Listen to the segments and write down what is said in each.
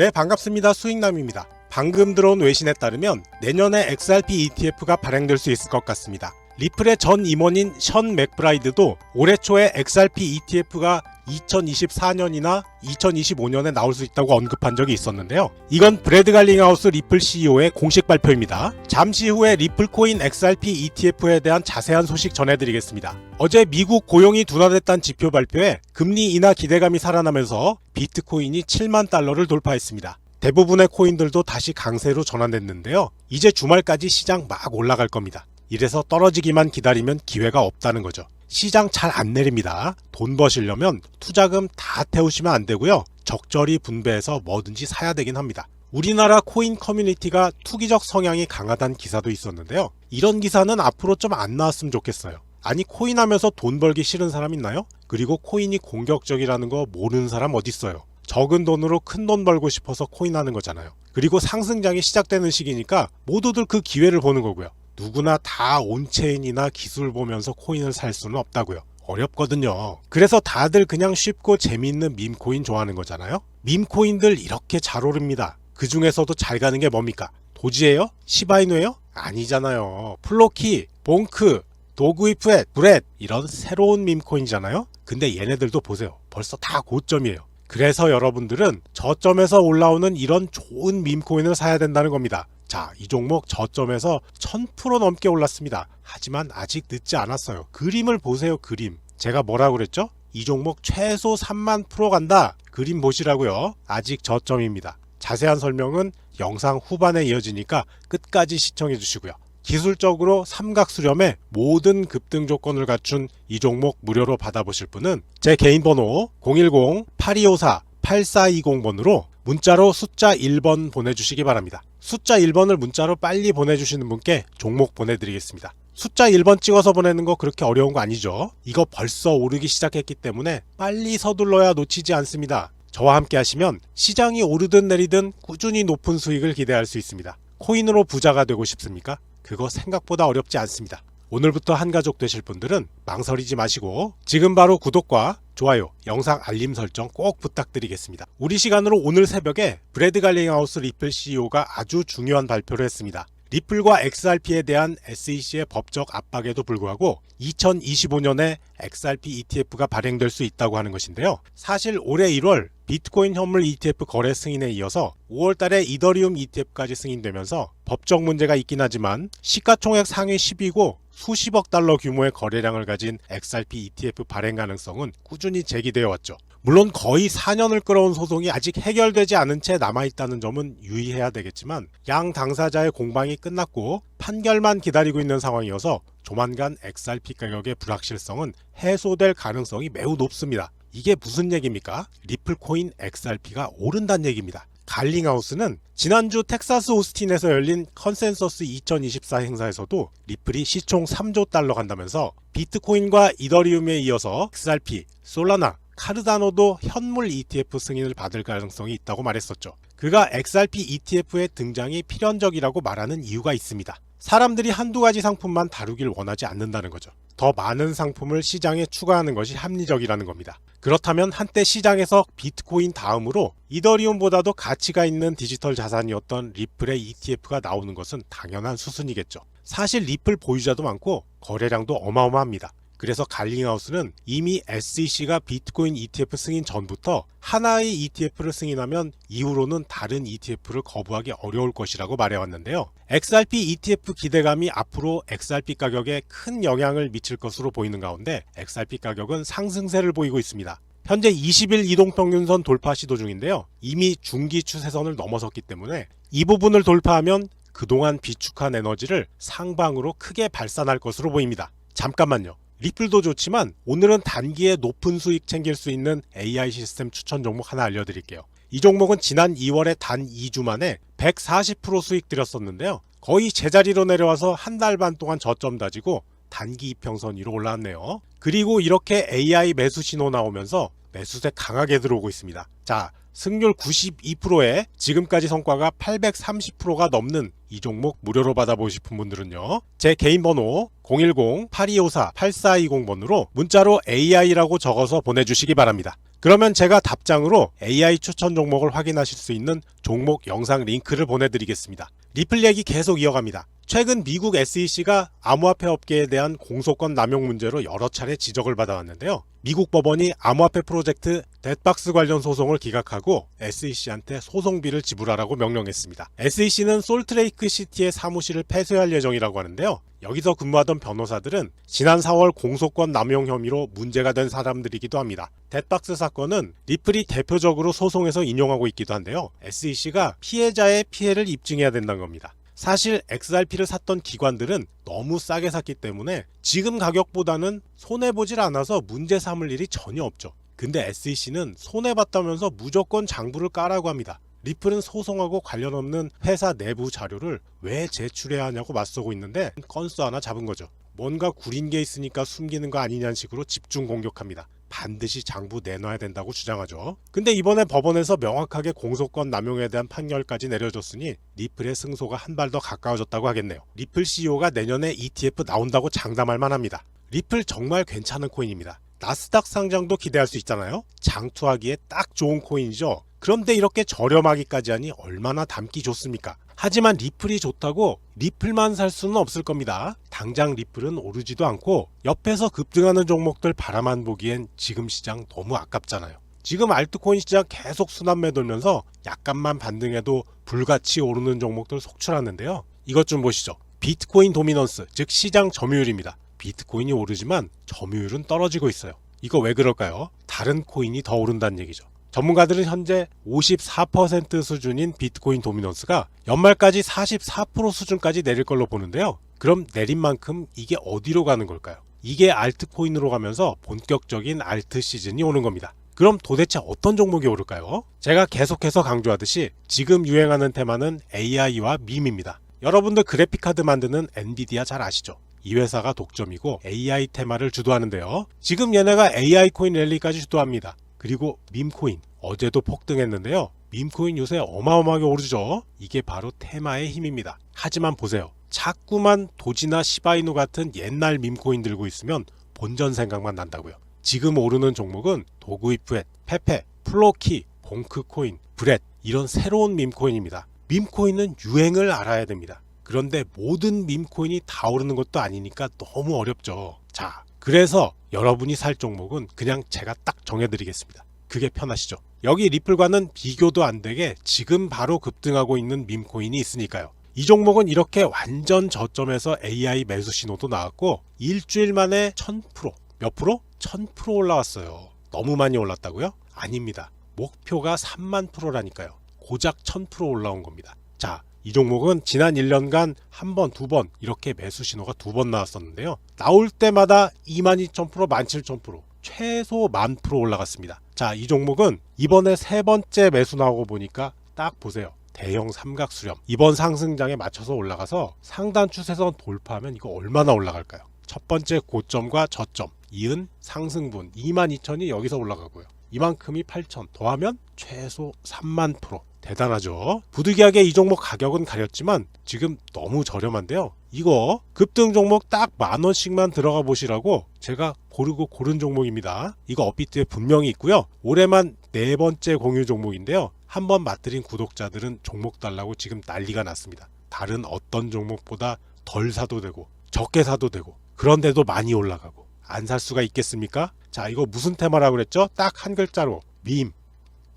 네, 반갑습니다. 수익남입니다. 방금 들어온 외신에 따르면 내년에 XRP ETF가 발행될 수 있을 것 같습니다. 리플의 전 임원인 션 맥브라이드도 올해 초에 XRP ETF가 2024년이나 2025년에 나올 수 있다고 언급한 적이 있었는데요. 이건 브래드 갈링하우스 리플 CEO의 공식 발표입니다. 잠시 후에 리플 코인 XRP ETF에 대한 자세한 소식 전해드리겠습니다. 어제 미국 고용이 둔화됐다는 지표 발표에 금리 인하 기대감이 살아나면서 비트코인이 7만 달러를 돌파했습니다. 대부분의 코인들도 다시 강세로 전환됐는데요. 이제 주말까지 시장 막 올라갈 겁니다. 이래서 떨어지기만 기다리면 기회가 없다는 거죠. 시장 잘 안 내립니다. 돈 버시려면 투자금 다 태우시면 안 되고요. 적절히 분배해서 뭐든지 사야 되긴 합니다. 우리나라 코인 커뮤니티가 투기적 성향이 강하다는 기사도 있었는데요. 이런 기사는 앞으로 좀 안 나왔으면 좋겠어요. 아니 코인 하면서 돈 벌기 싫은 사람 있나요? 그리고 코인이 공격적이라는 거 모르는 사람 어딨어요. 적은 돈으로 큰 돈 벌고 싶어서 코인 하는 거잖아요. 그리고 상승장이 시작되는 시기니까 모두들 그 기회를 보는 거고요. 누구나 다 온체인이나 기술 보면서 코인을 살 수는 없다고요. 어렵거든요. 그래서 다들 그냥 쉽고 재미있는 밈코인 좋아하는 거잖아요. 밈코인들 이렇게 잘 오릅니다. 그 중에서도 잘 가는 게 뭡니까? 도지예요? 시바이누예요? 아니잖아요. 플로키, 봉크, 도그이프엣, 브렛 이런 새로운 밈코인이잖아요. 근데 얘네들도 보세요. 벌써 다 고점이에요. 그래서 여러분들은 저점에서 올라오는 이런 좋은 밈코인을 사야 된다는 겁니다. 자, 이 종목 저점에서 1000% 넘게 올랐습니다. 하지만 아직 늦지 않았어요. 그림을 보세요, 그림. 제가 뭐라고 그랬죠? 이 종목 최소 3만 프로 간다. 그림 보시라고요. 아직 저점입니다. 자세한 설명은 영상 후반에 이어지니까 끝까지 시청해 주시고요. 기술적으로 삼각 수렴의 모든 급등 조건을 갖춘 이 종목 무료로 받아보실 분은 제 개인 번호 010-8254-8420번으로 문자로 숫자 1번 보내주시기 바랍니다. 숫자 1번을 문자로 빨리 보내주시는 분께 종목 보내드리겠습니다. 숫자 1번 찍어서 보내는 거 그렇게 어려운 거 아니죠? 이거 벌써 오르기 시작했기 때문에 빨리 서둘러야 놓치지 않습니다. 저와 함께 하시면 시장이 오르든 내리든 꾸준히 높은 수익을 기대할 수 있습니다. 코인으로 부자가 되고 싶습니까? 그거 생각보다 어렵지 않습니다. 오늘부터 한 가족 되실 분들은 망설이지 마시고 지금 바로 구독과 좋아요, 영상 알림 설정 꼭 부탁드리겠습니다. 우리 시간으로 오늘 새벽에 브래드 갈링하우스 리플 CEO가 아주 중요한 발표를 했습니다. 리플과 XRP에 대한 SEC의 법적 압박에도 불구하고 2025년에 XRP ETF가 발행될 수 있다고 하는 것인데요. 사실 올해 1월 비트코인 현물 ETF 거래 승인에 이어서 5월 달에 이더리움 ETF까지 승인되면서 법적 문제가 있긴 하지만 시가총액 상위 10위고 수십억 달러 규모의 거래량을 가진 XRP ETF 발행 가능성은 꾸준히 제기되어 왔죠. 물론 거의 4년을 끌어온 소송이 아직 해결되지 않은 채 남아있다는 점은 유의해야 되겠지만 양 당사자의 공방이 끝났고 판결만 기다리고 있는 상황이어서 조만간 XRP 가격의 불확실성은 해소될 가능성이 매우 높습니다. 이게 무슨 얘기입니까? 리플코인 XRP가 오른다는 얘기입니다. 갈링하우스는 지난주 텍사스 오스틴에서 열린 컨센서스 2024 행사에서도 리플이 시총 3조 달러 간다면서 비트코인과 이더리움에 이어서 XRP, 솔라나, 카르다노도 현물 ETF 승인을 받을 가능성이 있다고 말했었죠. 그가 XRP ETF의 등장이 필연적이라고 말하는 이유가 있습니다. 사람들이 한두 가지 상품만 다루길 원하지 않는다는 거죠. 더 많은 상품을 시장에 추가하는 것이 합리적이라는 겁니다. 그렇다면 한때 시장에서 비트코인 다음으로 이더리움보다도 가치가 있는 디지털 자산이었던 리플의 ETF가 나오는 것은 당연한 수순이겠죠. 사실 리플 보유자도 많고 거래량도 어마어마합니다. 그래서 갈링하우스는 이미 SEC가 비트코인 ETF 승인 전부터 하나의 ETF를 승인하면 이후로는 다른 ETF를 거부하기 어려울 것이라고 말해왔는데요. XRP ETF 기대감이 앞으로 XRP 가격에 큰 영향을 미칠 것으로 보이는 가운데 XRP 가격은 상승세를 보이고 있습니다. 현재 20일 이동평균선 돌파 시도 중인데요. 이미 중기 추세선을 넘어섰기 때문에 이 부분을 돌파하면 그동안 비축한 에너지를 상방으로 크게 발산할 것으로 보입니다. 잠깐만요. 리플도 좋지만 오늘은 단기에 높은 수익 챙길 수 있는 AI 시스템 추천 종목 하나 알려드릴게요. 이 종목은 지난 2월에 단 2주 만에 140% 수익 들였었는데요. 거의 제자리로 내려와서 한 달 반 동안 저점 다지고 단기 이평선 위로 올라왔네요. 그리고 이렇게 AI 매수 신호 나오면서 매수세 강하게 들어오고 있습니다. 자, 승률 92%에 지금까지 성과가 830%가 넘는 이 종목 무료로 받아보고 싶은 분들은요. 제 개인 번호 010-8254-8420번으로 문자로 AI라고 적어서 보내주시기 바랍니다. 그러면 제가 답장으로 AI 추천 종목을 확인하실 수 있는 종목 영상 링크를 보내드리겠습니다. 리플 얘기 계속 이어갑니다. 최근 미국 SEC가 암호화폐 업계에 대한 공소권 남용 문제로 여러 차례 지적을 받아왔는데요. 미국 법원이 암호화폐 프로젝트 뎃박스 관련 소송을 기각하고 SEC한테 소송비를 지불하라고 명령했습니다. SEC는 솔트레이크 시티의 사무실을 폐쇄할 예정이라고 하는데요. 여기서 근무하던 변호사들은 지난 4월 공소권 남용 혐의로 문제가 된 사람들이기도 합니다. 뎃박스 사건은 리플이 대표적으로 소송에서 인용하고 있기도 한데요. SEC가 피해자의 피해를 입증해야 된다는 겁니다. 사실 XRP를 샀던 기관들은 너무 싸게 샀기 때문에 지금 가격보다는 손해보질 않아서 문제 삼을 일이 전혀 없죠. 근데 SEC는 손해봤다면서 무조건 장부를 까라고 합니다. 리플은 소송하고 관련 없는 회사 내부 자료를 왜 제출해야 하냐고 맞서고 있는데 건수 하나 잡은 거죠. 뭔가 구린 게 있으니까 숨기는 거 아니냐는 식으로 집중 공격합니다. 반드시 장부 내놔야 된다고 주장하죠. 근데 이번에 법원에서 명확하게 공소권 남용에 대한 판결까지 내려줬으니 리플의 승소가 한 발 더 가까워졌다고 하겠네요. 리플 CEO가 내년에 ETF 나온다고 장담할 만합니다. 리플 정말 괜찮은 코인입니다. 나스닥 상장도 기대할 수 있잖아요. 장투하기에 딱 좋은 코인이죠. 그런데 이렇게 저렴하기까지 하니 얼마나 담기 좋습니까? 하지만 리플이 좋다고 리플만 살 수는 없을 겁니다. 당장 리플은 오르지도 않고 옆에서 급등하는 종목들 바라만 보기엔 지금 시장 너무 아깝잖아요. 지금 알트코인 시장 계속 순환매 돌면서 약간만 반등해도 불같이 오르는 종목들 속출하는데요. 이것 좀 보시죠. 비트코인 도미넌스, 즉 시장 점유율입니다. 비트코인이 오르지만 점유율은 떨어지고 있어요. 이거 왜 그럴까요? 다른 코인이 더 오른다는 얘기죠. 전문가들은 현재 54% 수준인 비트코인 도미넌스가 연말까지 44% 수준까지 내릴 걸로 보는데요. 그럼 내린 만큼 이게 어디로 가는 걸까요? 이게 알트코인으로 가면서 본격적인 알트 시즌이 오는 겁니다. 그럼 도대체 어떤 종목이 오를까요? 제가 계속해서 강조하듯이 지금 유행하는 테마는 AI와 밈입니다. 여러분들 그래픽카드 만드는 엔비디아 잘 아시죠? 이 회사가 독점이고 AI 테마를 주도하는데요. 지금 얘네가 AI 코인 랠리까지 주도합니다. 그리고 밈코인 어제도 폭등했는데요. 밈코인 요새 어마어마하게 오르죠. 이게 바로 테마의 힘입니다. 하지만 보세요. 자꾸만 도지나 시바이누 같은 옛날 밈코인 들고 있으면 본전 생각만 난다고요. 지금 오르는 종목은 도구이프엣, 페페, 플로키, 봉크코인, 브렛 이런 새로운 밈코인입니다. 밈코인은 유행을 알아야 됩니다. 그런데 모든 밈코인이 다 오르는 것도 아니니까 너무 어렵죠. 자, 그래서 여러분이 살 종목은 그냥 제가 딱 정해드리겠습니다. 그게 편하시죠. 여기 리플과는 비교도 안 되게 지금 바로 급등하고 있는 밈코인이 있으니까요. 이 종목은 이렇게 완전 저점에서 AI 매수 신호도 나왔고 일주일 만에 1000%, 몇 프로? 1000% 올라왔어요. 너무 많이 올랐다고요? 아닙니다. 목표가 3만 프로라니까요. 고작 1000% 올라온 겁니다. 자, 이 종목은 지난 1년간 한 번, 두 번 이렇게 매수 신호가 두 번 나왔었는데요. 나올 때마다 22,000%, 17,000%, 최소 만 프로 올라갔습니다. 자, 이 종목은 이번에 세 번째 매수 나오고 보니까 딱 보세요. 대형 삼각 수렴. 이번 상승장에 맞춰서 올라가서 상단 추세선 돌파하면 이거 얼마나 올라갈까요? 첫 번째 고점과 저점, 이은 상승분 22,000이 여기서 올라가고요. 이만큼이 8,000 더하면 최소 3만 프로. 대단하죠. 부득이하게 이 종목 가격은 가렸지만 지금 너무 저렴한데요. 이거 급등 종목 딱 만 원씩만 들어가 보시라고 제가 고르고 고른 종목입니다. 이거 업비트에 분명히 있고요. 올해만 네 번째 공유 종목인데요. 한 번 맛들인 구독자들은 종목 달라고 지금 난리가 났습니다. 다른 어떤 종목보다 덜 사도 되고 적게 사도 되고 그런데도 많이 올라가고 안 살 수가 있겠습니까? 자 이거 무슨 테마라고 그랬죠? 딱 한 글자로 밈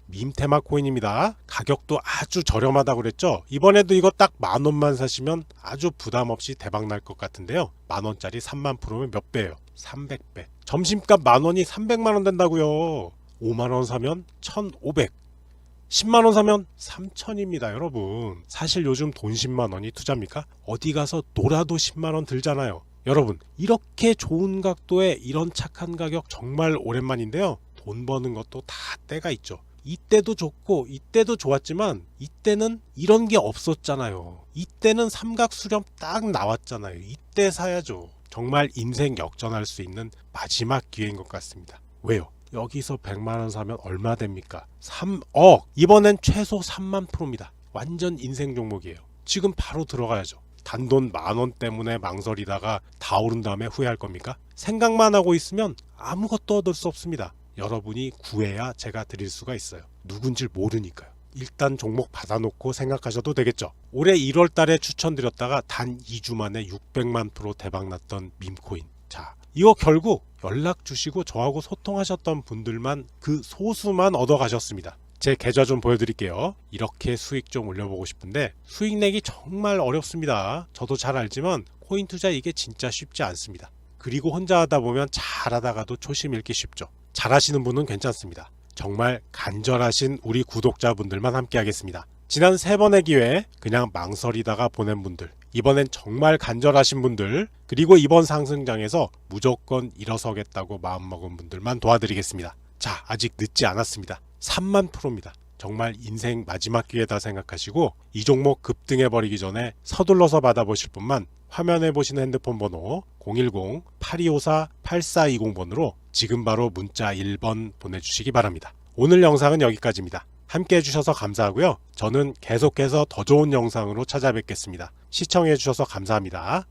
밈 테마 코인입니다. 가격도 아주 저렴하다고 그랬죠? 이번에도 이거 딱 만 원만 사시면 아주 부담 없이 대박 날 것 같은데요. 만 원짜리 3만 프로면 몇 배예요? 300배. 점심값 만 원이 300만 원 된다고요. 5만 원 사면 1,500. 10만 원 사면 3천입니다, 여러분. 사실 요즘 돈 10만 원이 투자입니까? 어디 가서 놀아도 10만 원 들잖아요. 여러분, 이렇게 좋은 각도에 이런 착한 가격 정말 오랜만인데요. 돈 버는 것도 다 때가 있죠. 이때도 좋고 이때도 좋았지만 이때는 이런 게 없었잖아요. 이때는 삼각 수렴 딱 나왔잖아요. 이때 사야죠. 정말 인생 역전할 수 있는 마지막 기회인 것 같습니다. 왜요? 여기서 100만 원 사면 얼마 됩니까? 3억. 이번엔 최소 3만 프로입니다. 완전 인생 종목이에요. 지금 바로 들어가야죠. 단돈 만 원 때문에 망설이다가 다 오른 다음에 후회할 겁니까? 생각만 하고 있으면 아무것도 얻을 수 없습니다. 여러분이 구해야 제가 드릴 수가 있어요. 누군지 모르니까요. 일단 종목 받아놓고 생각하셔도 되겠죠. 올해 1월 달에 추천드렸다가 단 2주 만에 600만 프로 대박났던 밈코인. 자, 이거 결국 연락 주시고 저하고 소통하셨던 분들만 그 소수만 얻어가셨습니다. 제 계좌 좀 보여드릴게요. 이렇게 수익 좀 올려보고 싶은데 수익 내기 정말 어렵습니다. 저도 잘 알지만 코인 투자 이게 진짜 쉽지 않습니다. 그리고 혼자 하다 보면 잘하다가도 초심 잃기 쉽죠. 잘하시는 분은 괜찮습니다. 정말 간절하신 우리 구독자분들만 함께 하겠습니다. 지난 세 번의 기회 그냥 망설이다가 보낸 분들 이번엔 정말 간절하신 분들 그리고 이번 상승장에서 무조건 일어서겠다고 마음먹은 분들만 도와드리겠습니다. 자 아직 늦지 않았습니다. 3만 프로입니다. 정말 인생 마지막 기회다 생각하시고 이 종목 급등해 버리기 전에 서둘러서 받아보실 분만 화면에 보시는 핸드폰 번호 010-8254-8420번으로 지금 바로 문자 1번 보내주시기 바랍니다. 오늘 영상은 여기까지입니다. 함께 해주셔서 감사하고요. 저는 계속해서 더 좋은 영상으로 찾아뵙겠습니다. 시청해주셔서 감사합니다.